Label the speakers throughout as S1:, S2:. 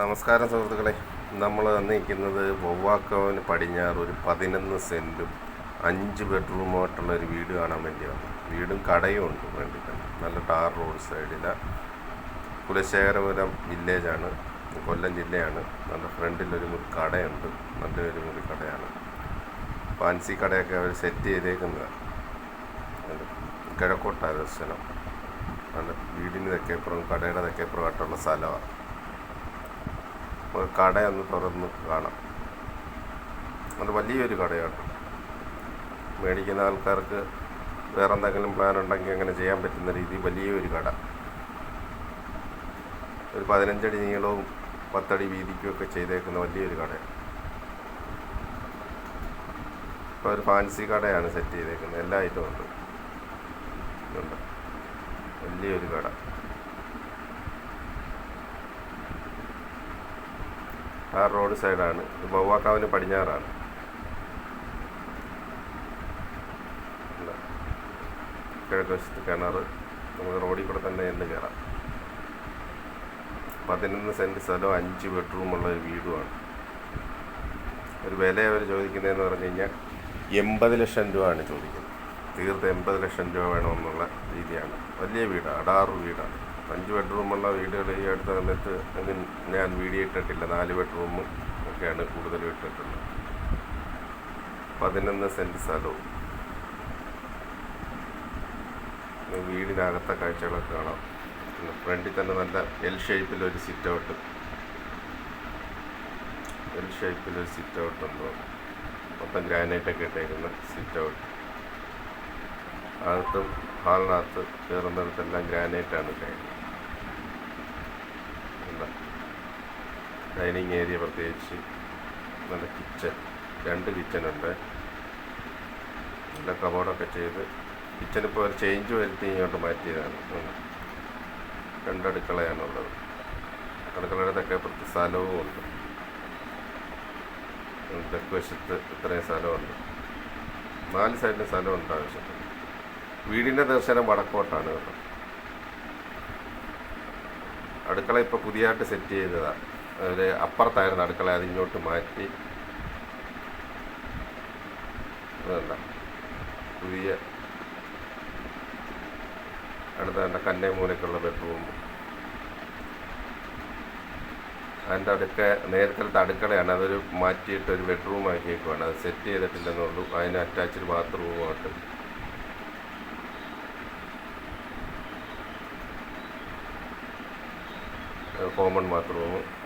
S1: നമസ്കാരം സുഹൃത്തുക്കളെ. നമ്മൾ നിൽക്കുന്നത് വവ്വാക്കവന് പടിഞ്ഞാറ് ഒരു പതിനൊന്ന് സെന്റും അഞ്ച് ബെഡ്റൂമായിട്ടുള്ള ഒരു വീട് കാണാൻ വേണ്ടി വന്നു വീടും കടയും ഉണ്ട് വേണ്ടി നല്ല ടാർ റോഡ് സൈഡിലാണ് കുലശേഖരപുരം വില്ലേജാണ്. കൊല്ലം ജില്ലയാണ്. നല്ല ഫ്രണ്ടിലൊരു മുറി കടയുണ്ട്. നല്ലൊരു മുറി കടയാണ്. ഫാൻസി കടയൊക്കെ അവർ സെറ്റ് ചെയ്തേക്കുന്നതാണ്. കിഴക്കോട്ട ദർശനം. നല്ല വീടിന് തെക്കേപ്പുറം കടയുടെ തെക്കേപ്പുറമായിട്ടുള്ള സ്ഥലമാണ് ഒരു കട എന്ന് തുറന്ന് കാണാം. അത് വലിയൊരു കടയാണ്. മേടിക്കുന്ന ആൾക്കാർക്ക് വേറെ എന്തെങ്കിലും പ്ലാൻ ഉണ്ടെങ്കിൽ അങ്ങനെ ചെയ്യാൻ പറ്റുന്ന രീതി വലിയൊരു കട. ഒരു പതിനഞ്ചടി നീളവും പത്തടി വീതിക്കും ഒക്കെ ചെയ്തേക്കുന്ന വലിയൊരു കടയാണ്. ഇപ്പോൾ ഒരു ഫാൻസി കടയാണ് സെറ്റ് ചെയ്തേക്കുന്നത്. എല്ലാ ഐറ്റവും ഉണ്ട്. വലിയൊരു കട. ആ റോഡ് സൈഡാണ്. ഇത് ബൗവാക്കാവിന് പടിഞ്ഞാറാണ്. ഇല്ല. കിഴക്ക് വശത്ത് കിണർ. നമുക്ക് റോഡിൽ കൂടെ തന്നെ എന്ന് കയറാം. പതിനൊന്ന് സെന്റ് സ്ഥലവും അഞ്ച് ബെഡ്റൂമുള്ള ഒരു വീടുമാണ്. ഒരു വില അവർ ചോദിക്കുന്നതെന്ന് പറഞ്ഞു കഴിഞ്ഞാൽ എൺപത് ലക്ഷം രൂപയാണ് ചോദിക്കുന്നത്. തീർത്ത് എൺപത് ലക്ഷം രൂപ വേണമെന്നുള്ള രീതിയാണ്. വലിയ വീടാണ്. അടാറ് വീടാണ്. അഞ്ച് ബെഡ്റൂമുള്ള വീടുകൾ ഈ അടുത്ത അങ്ങനെ ഞാൻ വീഡിയോ ഇട്ടിട്ടില്ല. നാല് ബെഡ്റൂമും ഒക്കെയാണ് കൂടുതലും ഇട്ടിട്ടുള്ളത്. പതിനൊന്ന് സെന്റ് സ്ഥലവും. വീടിനകത്തെ കാഴ്ചകളൊക്കെ കാണാം. പിന്നെ ഫ്രണ്ടിൽ തന്നെ നല്ല എൽ ഷേപ്പിലൊരു സിറ്റ് ഔട്ട് എൽ ഷേപ്പിൽ ഒരു സിറ്റ് ഔട്ട് ഉണ്ടോ മൊത്തം ഗ്രാനൈറ്റൊക്കെ ഇട്ടേക്കുന്ന സിറ്റ് ഔട്ട് അകത്തും ഹാളിനകത്ത് കയറുന്നിടത്തെല്ലാം ഗ്രാനൈറ്റാണ് ഇട്ടേക്കുന്നത് ഡൈനിങ് ഏരിയ പ്രത്യേകിച്ച് നല്ല കിച്ചൺ രണ്ട് കിച്ചണുണ്ട് നല്ല കബോർഡൊക്കെ ചെയ്ത് കിച്ചൺ ഇപ്പോൾ ഒരു ചേഞ്ച് വരുത്തി ഇങ്ങോട്ട് മാറ്റിയതാണ്. രണ്ട് അടുക്കളയാണുള്ളത് അടുക്കളയുടെ തെക്കേപ്പുറത്ത് സ്ഥലവും ഉണ്ട്. തെക്ക് വശത്ത് ഇത്രയും സ്ഥലമുണ്ട്. നാല് സൈഡിന് സ്ഥലമുണ്ട് ആവശ്യത്തിന്. വീടിന്റെ ദർശനം വടക്കോട്ടാണ് കേട്ടോ. അടുക്കള ഇപ്പോൾ പുതിയതായിട്ട് സെറ്റ് ചെയ്തതാണ് ഒരു അപ്പുറത്തായിരുന്നു അടുക്കള അത് ഇങ്ങോട്ട് മാറ്റി. അതല്ല പുതിയ അടുത്ത തന്നെ കന്നേമൂലക്കുള്ള ബെഡ്റൂം. അതിന്റെ അടുക്ക നേരത്തെ അടുക്കളയാണ്. അതൊരു മാറ്റിയിട്ട് ഒരു ബെഡ്റൂം ആക്കിയേക്കുവാണ്. അത് സെറ്റ് ചെയ്തിട്ടില്ലെന്നുള്ളൂ അതിന് അറ്റാച്ച്ഡ് ബാത്റൂമുമായിട്ട് കോമൺ ബാത്റൂം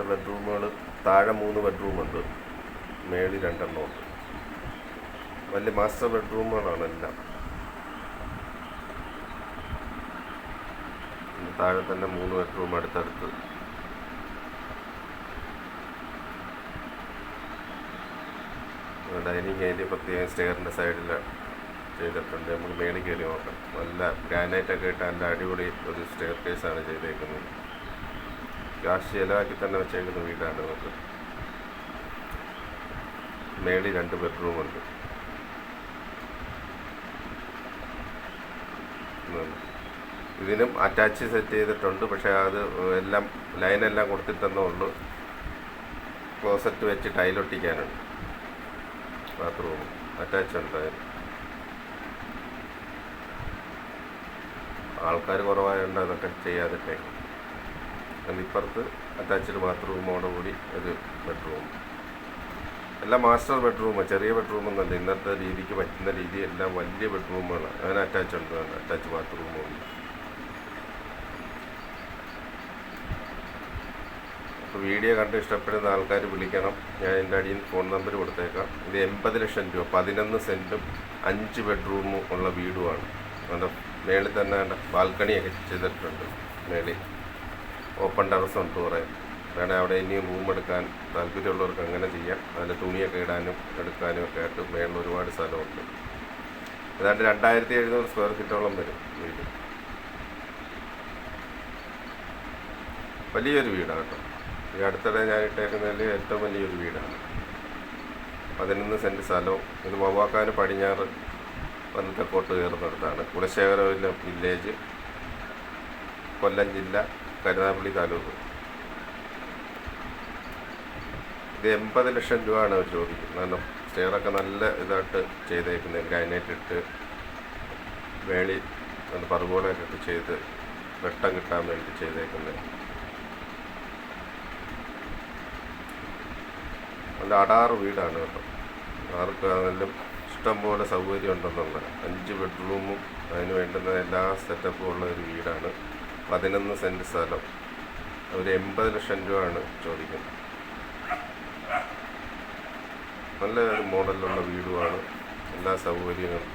S1: ഇവിടുത്തെ ബെഡ്റൂമുകൾ താഴെ മൂന്ന് ബെഡ്റൂമുണ്ട്. മേളിൽ രണ്ടെണ്ണം ഉണ്ട് വലിയ മാസ്റ്റർ ബെഡ്റൂമുകളാണ് എല്ലാം താഴെ തന്നെ മൂന്ന് ബെഡ്റൂം അടുത്തടുത്ത്. ഡൈനിങ് ഏരിയ പ്രത്യേകം സ്റ്റെയറിന്റെ സൈഡിൽ ചെയ്തിട്ടുണ്ട്. നമുക്ക് മേളിൽ കയറി നോക്കാം നല്ല ഗ്രാനൈറ്റൊക്കെ ഇട്ട് നല്ല അടിപൊളി ഒരു സ്റ്റെയർ കേസാണ് ചെയ്തേക്കുന്നത്. കാശ് ചിലവാക്കി തന്നെ വെച്ചേക്കുന്ന വീടാണ് നമുക്ക്. മേളിൽ രണ്ട് ബെഡ്റൂമുണ്ട്. ഇതിനും അറ്റാച്ച് സെറ്റ് ചെയ്തിട്ടുണ്ട് പക്ഷേ അത് എല്ലാം ലൈനെല്ലാം കൊടുത്തിട്ടെന്നേ ഉള്ളൂ. ക്ലോസറ്റ് വെച്ച് ടൈലൊട്ടിക്കാനുണ്ട് ബാത്റൂം. അറ്റാച്ച് ഉണ്ട് അതിന്. ആൾക്കാർ കുറവായതുകൊണ്ട് അതൊക്കെ ചെയ്യാതിട്ടേക്കും അതിനിപ്പുറത്ത് അറ്റാച്ച്ഡ് ബാത്റൂമോട് കൂടി ഒരു ബെഡ്റൂം എല്ലാം മാസ്റ്റർ ബെഡ്റൂം ചെറിയ ബെഡ്റൂമൊന്നുമല്ല ഇന്നത്തെ രീതിക്ക് പറ്റുന്ന രീതി എല്ലാം വലിയ ബെഡ്റൂമാണ് അതിന് അറ്റാച്ച് ഉണ്ട് അറ്റാച്ച് ബാത്റൂമുണ്ട് അപ്പോൾ വീഡിയോ കണ്ട് ഇഷ്ടപ്പെടുന്ന ആൾക്കാർ വിളിക്കണം. ഞാൻ എന്റെ അടിയിൽ ഫോൺ നമ്പർ കൊടുത്തേക്കാം. ഇത് എൺപത് ലക്ഷം രൂപ. പതിനൊന്ന് സെന്റും അഞ്ച് ബെഡ്റൂമും ഉള്ള വീടുമാണ്. അതിന്റെ മേളിൽ തന്നെ ബാൽക്കണിയൊക്കെ ചെയ്തിട്ടുണ്ട്. മേളിൽ. ഓപ്പൺ ടെറസ് ഉണ്ട് വേണേൽ അവിടെ ഇനിയും റൂം എടുക്കാൻ താല്പര്യമുള്ളവർക്ക് അങ്ങനെ ചെയ്യാം. അതിൽ തുണിയൊക്കെ ഇടാനും എടുക്കാനും ഒക്കെ ആയിട്ട് മേളിൽ ഒരുപാട് സ്ഥലമുണ്ട്. ഏതാണ്ട് രണ്ടായിരത്തി എഴുന്നൂറ് സ്ക്വയർ ഫീറ്റോളം വരും വീട്. വലിയൊരു വീടാണ് കേട്ടോ. ഈ അടുത്തിടെ ഞാൻ ഇട്ടേക്കുന്നതിൽ ഏറ്റവും വലിയൊരു വീടാണ്. പതിനൊന്ന് സെന്റ് സ്ഥലവും. ഇത് വവ്വാക്കാന് പടിഞ്ഞാറ് പനക്കക്കോട്ട് കയറുന്നിടത്താണ്. കുലശേഖരവില്ലം വില്ലേജ്. കൊല്ലം ജില്ല. കരുനാഗപ്പള്ളി താലൂക്ക്. ഇത് എൺപത് ലക്ഷം രൂപയാണ് അവർ ചോദിക്കുന്നത്. കാരണം സ്റ്റെയറൊക്കെ നല്ല ഇതായിട്ട് ചെയ്തേക്കുന്നത് ഗ്രാനൈറ്റ് ഇട്ട് വേളി അത് പറുപോളൊക്കെ ഇട്ട് ചെയ്ത് വെട്ടം കിട്ടാൻ വേണ്ടി ചെയ്തേക്കുന്നത് നല്ല അടാറ് വീടാണ് കേട്ടോ. ആർക്ക് ആർക്കാണെങ്കിലും ഇഷ്ടംപോലെ സൗകര്യം ഉണ്ടെന്നുള്ള അഞ്ച് ബെഡ്റൂമും അതിന് വേണ്ടുന്ന എല്ലാ സെറ്റപ്പും ഉള്ള ഒരു വീടാണ്. പതിനൊന്ന് സെന്റ് സ്ഥലം. ഒരു എൺപത് ലക്ഷം രൂപയാണ് ചോദിക്കുന്നത്. നല്ല ഒരു മോഡലിലുള്ള വീടുമാണ്. എല്ലാ സൗകര്യങ്ങളും.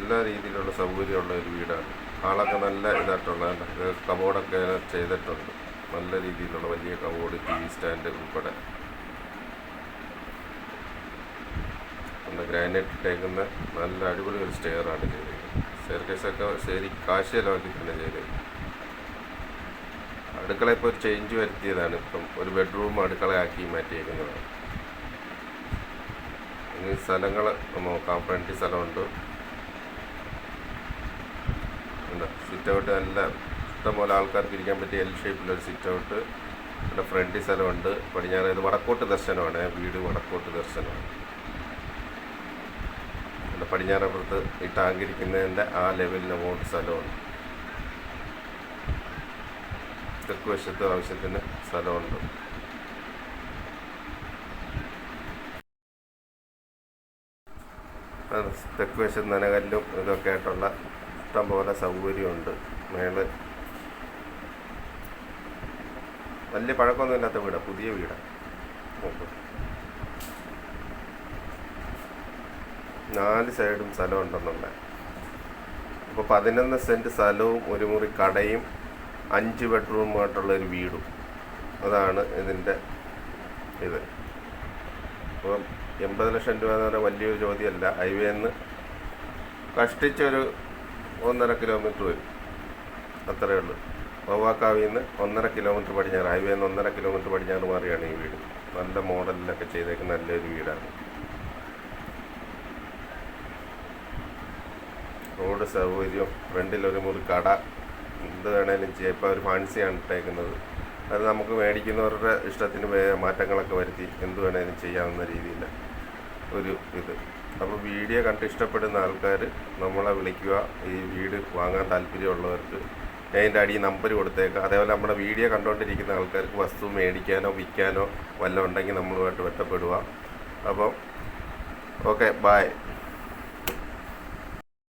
S1: എല്ലാ രീതിയിലുള്ള സൗകര്യമുള്ള ഒരു വീടാണ്. ആളൊക്കെ നല്ല ഇതായിട്ടുള്ള കബോർഡൊക്കെ ചെയ്തിട്ടുണ്ട്. നല്ല രീതിയിലുള്ള വലിയ കബോർഡ് ടി വി സ്റ്റാൻഡ് ഉൾപ്പെടെ. ഗ്രാനൈറ്റ് ഇട്ടേക്കുന്ന നല്ല അടിപൊളി ഒരു സ്റ്റെയറാണ് ചെയ്തേക്കുന്നത് സ്റ്റെയർ കേസൊക്കെ ശരി കാശ് ചിലവാക്കി അടുക്കള ഇപ്പോൾ ഒരു ചേഞ്ച് വരുത്തിയതാണ്. ഇപ്പം ഒരു ബെഡ്റൂം അടുക്കളയാക്കി മാറ്റിയേക്കുന്നതാണ്. ഇനി സ്ഥലങ്ങൾ നോക്കാം. ഫ്രണ്ട് സ്ഥലമുണ്ട്. ഉണ്ട്. സിറ്റ് ഔട്ട് നല്ല ഇഷ്ടംപോലെ ആൾക്കാർക്ക് ഇരിക്കാൻ പറ്റിയ എൽ ഷേപ്പിലൊരു സിറ്റ് ഔട്ട് ഇവിടെ ഫ്രണ്ടിൽ സ്ഥലമുണ്ട്. പടിഞ്ഞാറ് ഇത് വടക്കോട്ട് ദർശനമാണ്. വീട് വടക്കോട്ട് ദർശനമാണ്. പടിഞ്ഞാറപ്പുറത്ത് ഈ ടാങ്ക് ഇരിക്കുന്നതിന്റെ ആ ലെവലിന് അങ്ങോട്ട് സ്ഥലമുണ്ട് തെക്ക് വശത്ത് ആവശ്യത്തിന് സ്ഥലമുണ്ട്. തെക്ക് വശത്ത് നനകല്ലും ഇതൊക്കെ ആയിട്ടുള്ള ഇഷ്ടംപോലെ സൗകര്യമുണ്ട്. മേൾ. വലിയ പഴക്കമൊന്നും ഇല്ലാത്ത വീടാണ് പുതിയ വീടാണ് നോക്കൂ നാല് സൈഡും സ്ഥലം ഉണ്ടെന്നുണ്ട് അപ്പോൾ പതിനൊന്ന് സെന്റ് സ്ഥലവും ഒരു മുറി കടയും അഞ്ച് ബെഡ്റൂമായിട്ടുള്ള ഒരു വീടും. അതാണ് ഇതിന്റെ ഇത്. അപ്പോൾ എൺപത് ലക്ഷം രൂപ എന്ന് പറഞ്ഞാൽ വലിയൊരു ചോദ്യമല്ല. ഹൈവേന്ന് കഷ്ടിച്ചൊരു ഒന്നര കിലോമീറ്റർ വരും. അത്രയേ ഉള്ളൂ. വവ്വാക്കാവിൽ നിന്ന് ഒന്നര കിലോമീറ്റർ പടിഞ്ഞാറ് ഹൈവേയിൽ നിന്ന് ഒന്നര കിലോമീറ്റർ പടിഞ്ഞാറ് മാറിയാണ് ഈ വീട്. നല്ല മോഡലിലൊക്കെ ചെയ്തേക്കുന്ന നല്ലൊരു വീടാണ്. റോഡ് സൗകര്യം ഫ്രണ്ടിൽ ഒരു മുറി കട എന്ത് വേണേലും ചെയ്യാം. ഇപ്പോൾ ഒരു ഫാൻസിയാണ് ഇട്ടേക്കുന്നത്. അത് നമുക്ക് മേടിക്കുന്നവരുടെ ഇഷ്ടത്തിന് മാറ്റങ്ങളൊക്കെ വരുത്തി എന്ത് വേണേലും ചെയ്യാവുന്ന രീതിയിൽ ഒരു ഇത്. അപ്പോൾ വീഡിയോ കണ്ട് ഇഷ്ടപ്പെടുന്ന ആൾക്കാർ നമ്മളെ വിളിക്കുക. ഈ വീട് വാങ്ങാൻ താല്പര്യമുള്ളവർക്ക് അതിന്റെ അടി നമ്പർ കൊടുത്തേക്കാം. അതേപോലെ നമ്മുടെ വീഡിയോ കണ്ടുകൊണ്ടിരിക്കുന്ന ആൾക്കാർക്ക് വസ്തു മേടിക്കാനോ വിൽക്കാനോ വല്ലതും ഉണ്ടെങ്കിൽ നമ്മളുമായിട്ട് ബന്ധപ്പെടുക. അപ്പം ഓക്കെ ബായ്